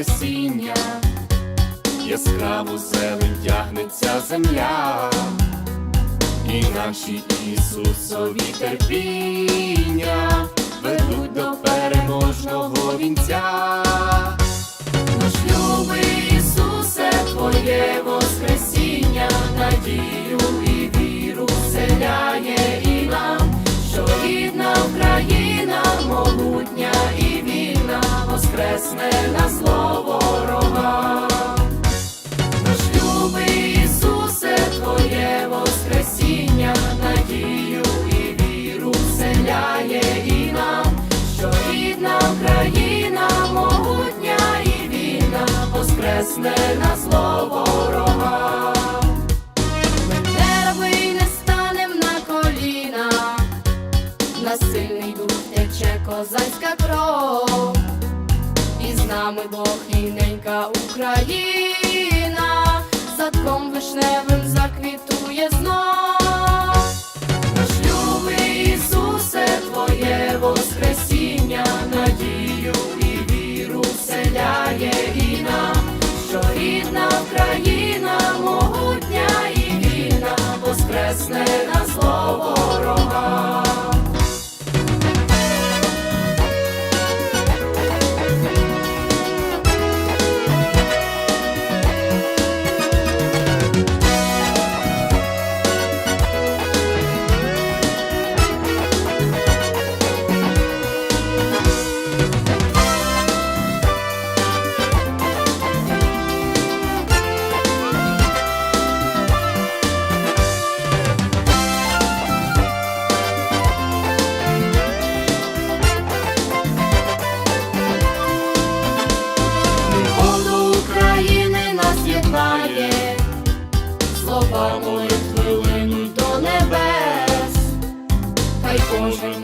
Воскресіння, яскраву зелень тягнеться земля, і наші Ісусові терпіння ведуть до переможного вінця. Наш любий Ісусе, Твоє Воскресіння, надію зло ворога. Наш любий Твоє Воскресіння, надію і віру вселяє і що рідна Україна, могутня і вільна, воскресне на зло ворога. Ми не раби й не станем на коліна, на сильний дух тече козацька кров. Нами Бог ненька Україна, садком вишневим заквітує знов. Наш любий Ісусе, Твоє Воскресіння, надію і віру вселяє і нам, що рідна Україна, могутня і вільна, воскресне на зло ворога. хвилину до небес, хай кожен.